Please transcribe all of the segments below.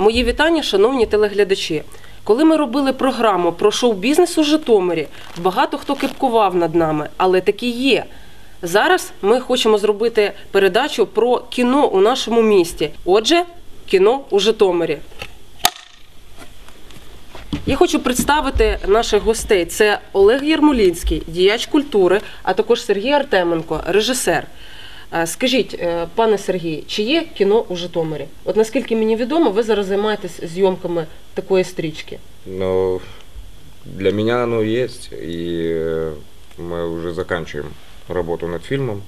Мої вітання, шановні телеглядачі. Коли ми робили програму про шоу-бізнес у Житомирі, багато хто кипкував над нами, але такі є. Зараз ми хочемо зробити передачу про кіно у нашому місті. Отже, кіно у Житомирі. Я хочу представити наших гостей. Це Олег Єрмолінський, діяч культури, а також Сергій Артеменко, режисер. Е, Скажіть, е, пане Сергій, чи є кіно у Житомирі? От наскільки мені відомо, ви зараз займаєтесь зйомками такої стрічки. Но для меня оно есть, и э, мы уже заканчиваем работу над фильмом.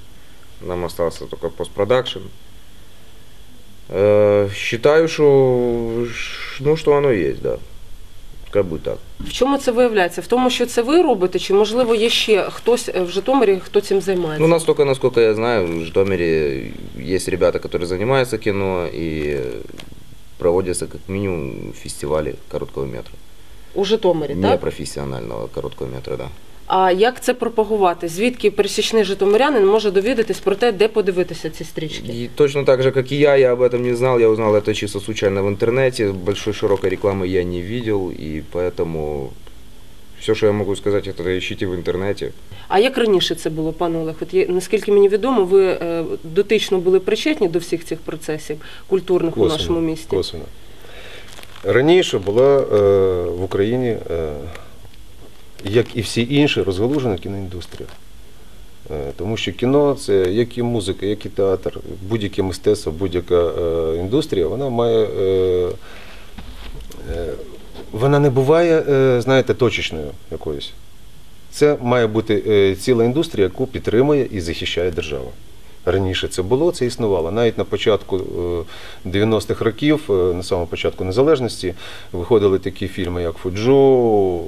Нам остался только постпродакшн. Э, Считаю, что, ну, что оно есть, да. Как бы так. В чому це виявляється? В тому, що це ви робите, чи можливо є ще хтось е, в Житомирі, хто цим займається? Ну, настолько, насколько я знаю, в Житомирі есть ребята, которые занимаются кино, і проводятся как минимум фестивали короткого метра. У Житомирі, так? Непрофессионального короткого метра, да. А як це пропагувати? Звідки пересічний житомирянин може довідатись про те, де подивитися ці стрічки? И точно так же, как и я, я об этом не знал. Я узнал это чисто случайно в интернете. Большой широкой рекламы я не видел, и поэтому все, что я могу сказать, это ищите в интернете. А як раніше це було, пане Олег? От є, наскільки мені відомо, ви е, дотично були причетні до всіх цих процесів культурних у нашому місті? Косвенно. Раніше була е, в Україні, е, як і всі інші, розгалужена кіноіндустрія. Е, тому що кіно це як і музика, як і театр, будь-яке мистецтво, будь-яка е, індустрія, вона має. Е, вона не буває, знаєте, точечною якоюсь. Це має бути ціла індустрія, яку підтримує і захищає держава. Раніше це було, це існувало. Навіть на початку е, 90-х років, на самому початку незалежності, виходили такі фільми, як Фуджо,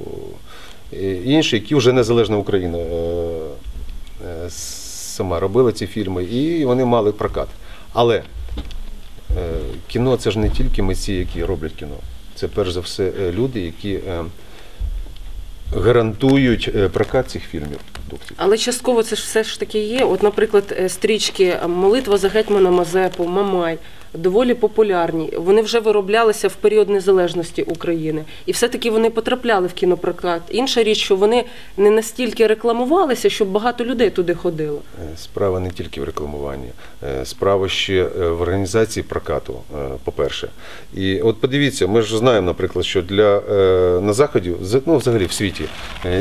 інші, які вже незалежна Україна е, е, сама робила ці фільми, і вони мали прокат. Але е, кіно це ж не тільки митці, які роблять кіно. Це перш за все люди, які гарантують прокат цих фільмів. Але частково це ж все ж таки є. От, наприклад, стрічки Молитва за гетьмана Мазепу, Мамай доволі популярні. Вони вже вироблялися в період незалежності України, і все-таки вони потрапляли в кінопрокат. Інша річ, що вони не настільки рекламувалися, щоб багато людей туди ходило. Е, Справа не тільки в рекламуванні, е, справа ще е, в організації прокату, е, по-перше. І от подивіться, ми ж знаємо, наприклад, що для на заході, ну взагалі в світі,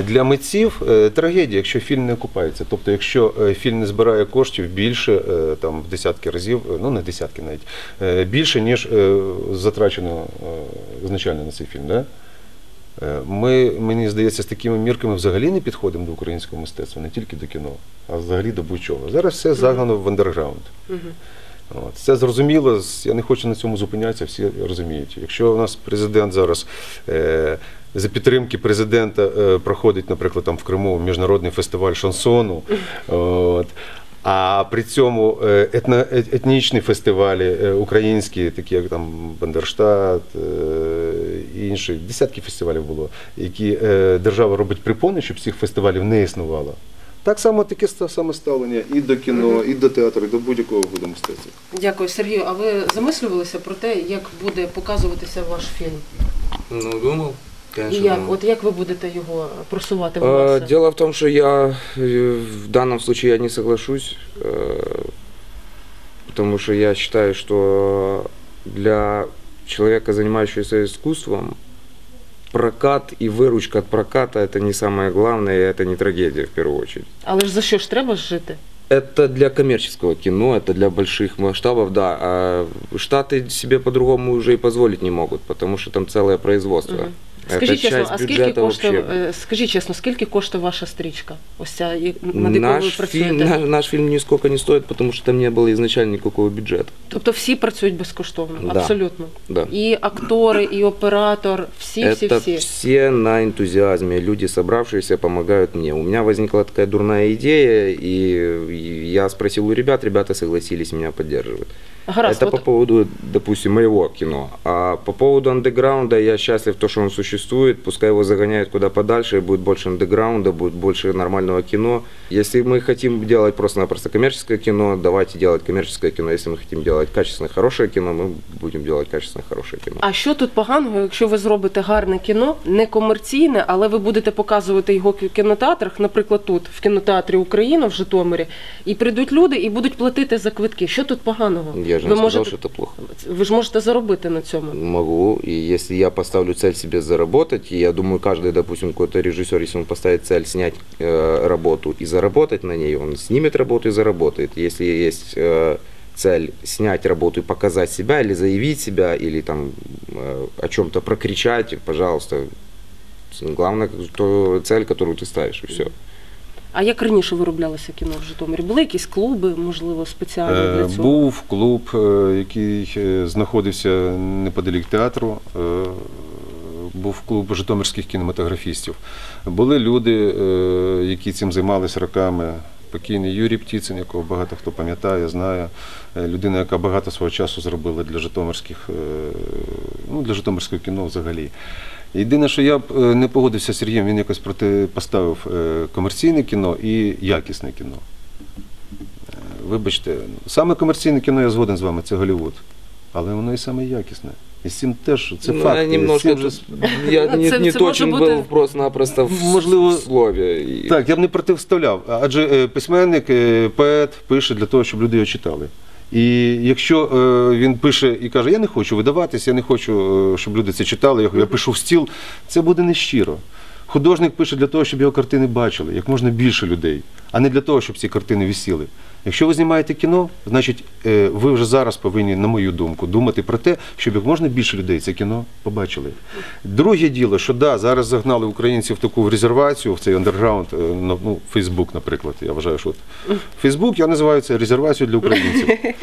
для митців трагедія, якщо фільм не окупається. Тобто, якщо фільм не збирає коштів більше там в десятки разів, ну не десятки навіть, більше ніж е, затрачено е, на цей фільм. Да? Е, Ми, мені здається, з такими мірками взагалі не підходимо до українського мистецтва, не тільки до кіно, а взагалі до будь-чого. Зараз все загнано в андерграунд. От. Це зрозуміло, я не хочу на цьому зупинятися, всі розуміють. Якщо у нас президент зараз е, за підтримки президента е, проходить, наприклад, там в Криму міжнародний фестиваль шансону. От, а при цьому е, етно, е- етнічні фестивалі е, українські, такі як там Бандерштат і інші, десятки фестивалів було, які держава робить припони, щоб цих фестивалів не існувало. Так само таке ста- саме ставлення і до кіно, і до театру, і до будь-якого виду мистецтва. Дякую, Сергію. А ви замислювалися про те, як буде показуватися ваш фільм? Ну, думал, І конечно. як, думал. от як ви будете його просувати в Э, маси? Дело в том, что я э, в данном случае я не соглашусь, э, потому что я считаю, что для человека, занимающегося искусством, прокат и выручка от проката это не самое главное, и это не трагедия в первую очередь. Але ж за що ж треба ж жити? Это для коммерческого кино, это для больших масштабов, да. А Штаты себе по-другому уже и позволить не могут, потому что там целое производство. Мгм. Это Скажіть чесно, часть а скільки бюджета коштує, вообще. е, скажіть чесно, скільки коштує ваша стрічка? Ось ця, і- над якою ви Наш працюєте? фильм, наш, наш фильм нисколько не стоит, потому что там не было изначально никакого бюджета. Тобто всі працюють безкоштовно, Да. абсолютно. Да. І актори, і оператор, всі, всі, Это всі. все на энтузиазме, люди, собравшиеся, помогают мне. У меня возникла такая дурная идея, и и я спросил у ребят, ребята согласились меня поддерживать. Гаразд, Это от- по поводу, допустим, моего кино. А по поводу андеграунда я счастлив, то, что он существует. Пускай его загоняют куда подальше, и будет больше андеграунда, будет больше нормального кино. Если мы хотим делать просто-напросто коммерческое кино, давайте делать коммерческое кино. Если мы хотим делать качественное, хорошее кино, мы будем делать качественное, хорошее кино. А що тут поганого, якщо ви зробите гарне кіно, не комерційне, але ви будете показувати його в кінотеатрах, наприклад, тут, в кінотеатрі Україна в Житомирі, і прийдуть люди і будуть платити за квитки. Що тут поганого? Я же ви, не сказал, можете, что это плохо. ви ж можете заробити на цьому. Могу, и если я поставлю цель себе заработать, и я думаю, каждый, допустим, какой-то режиссер, если он поставит цель снять э, работу и заработать на ней, он снимет работу и заработает. Если есть э, цель снять работу и показать себя, или заявить себя, или там э, о чем-то прокричать, пожалуйста. Главное, то цель, которую ты ставишь, и все. А як раніше вироблялося кіно в Житомирі? Були якісь клуби, можливо, спеціально Е, для цього? Був клуб, е, який е, знаходився неподалік театру. Був клуб житомирських кінематографістів. Були люди, які цим займалися роками. Покійний Юрій Птіцин, якого багато хто пам'ятає, знає. Е, Людина, яка багато свого часу зробила для житомирських, е, ну, для житомирського кіно взагалі. Єдине, що я б е, не погодився з Сергієм, він якось протипоставив комерційне кіно і якісне кіно. Вибачте, саме комерційне кіно я згоден з вами, це Голлівуд. Але воно і саме якісне. І з цим теж це Ну, факт. я немножко, же- я не, це- не це точен бути- был просто-напросто в, Можливо. И- Так, я б не протиставляв. Адже е, письменник, е, поет пише для того, щоб люди його читали. І якщо е, він пише і каже, я не хочу видаватись, я не хочу, е, щоб люди це читали, я, я пишу в стіл, це буде нещиро. Художник пише для того, щоб його картини бачили, як можна більше людей, а не для того, щоб ці картини висіли. Якщо ви знімаєте кіно, значить е, ви вже зараз повинні, на мою думку, думати про те, щоб як можна більше людей це кіно побачили. Друге діло, що да, зараз загнали українців в таку резервацію, в цей андерграунд, е, ну, Фейсбук, наприклад. Я вважаю, що от Фейсбук я називаю це резервацією для українців.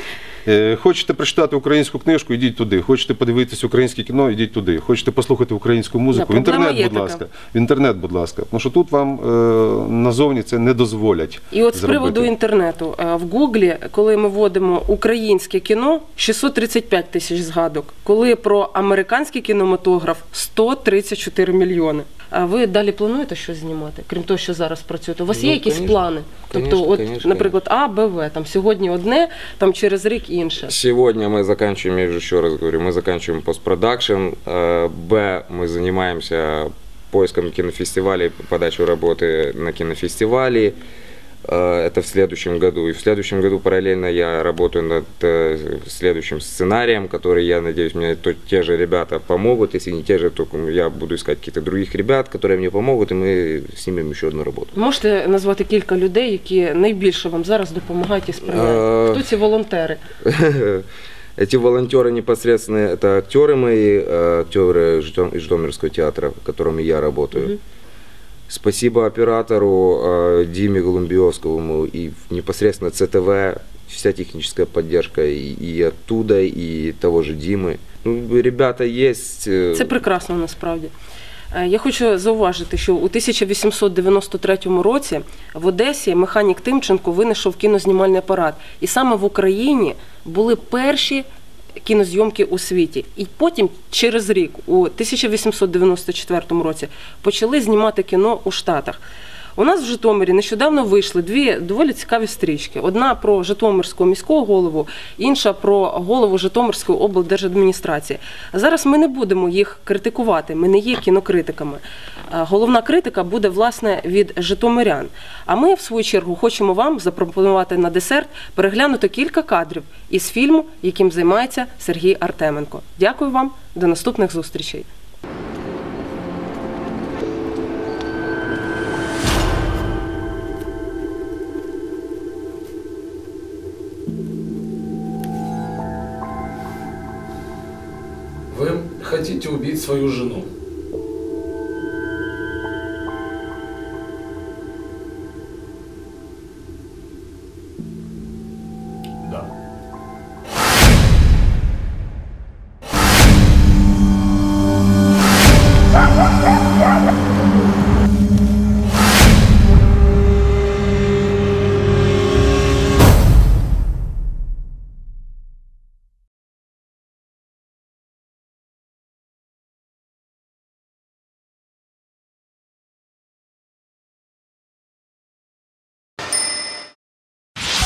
Е, Хочете прочитати українську книжку, йдіть туди. Хочете подивитися українське кіно, йдіть туди. Хочете послухати українську музику, Да, в інтернет, будь така. ласка. В інтернет, будь ласка. Тому що тут вам е, назовні це не дозволять. І от з зробити. приводу інтернету Е, в Гуглі, коли ми вводимо українське кіно, 635 тисяч згадок. Коли про американський кінематограф 134 мільйони. А ви далі плануєте щось знімати, крім того, що зараз працюєте? У вас є Ну, якісь конечно. плани? Тобто, Конечно, от, конечно, наприклад, А, Б, В, там сьогодні одне, там через рік інше. Сегодня мы заканчиваем, я же еще раз говорю, мы заканчиваем постпродакшн. Э, Б, мы занимаемся поиском кинофестивалей, подачу работы на кинофестивали. Э, Это в следующем году. И в следующем году параллельно я работаю над э, следующим сценарием, который, я надеюсь, мне то- те же ребята помогут. Если не те же, то я буду искать каких-то других ребят, которые мне помогут, и мы снимем еще одну работу. Можете назвати кілька людей, які найбільше вам зараз допомагають і сприяють? Е, Хто ці волонтери? Эти волонтеры непосредственно это актеры мои, э, актеры Житом- из Житомирского театра, в котором я работаю. Мгм. Спасибо оператору э, Диме Голумбиевскому и непосредственно ЦТВ, вся техническая поддержка и, и оттуда, и того же Димы. Ну, ребята есть. э, Це прекрасно насправді. Е, Я хочу зауважити, що у 1893 році в Одесі механік Тимченко винайшов кінознімальний апарат. І саме в Україні були перші кінозйомки у світі. І потім, через рік, у 1894 році, почали знімати кіно у Штатах. У нас в Житомирі нещодавно вийшли дві доволі цікаві стрічки: одна про Житомирського міського голову, інша про голову Житомирської облдержадміністрації. Зараз ми не будемо їх критикувати. Ми не є кінокритиками. Головна критика буде власне від житомирян. А ми, в свою чергу, хочемо вам запропонувати на десерт переглянути кілька кадрів із фільму, яким займається Сергій Артеменко. Дякую вам, до наступних зустрічей. Хотите убить свою жену.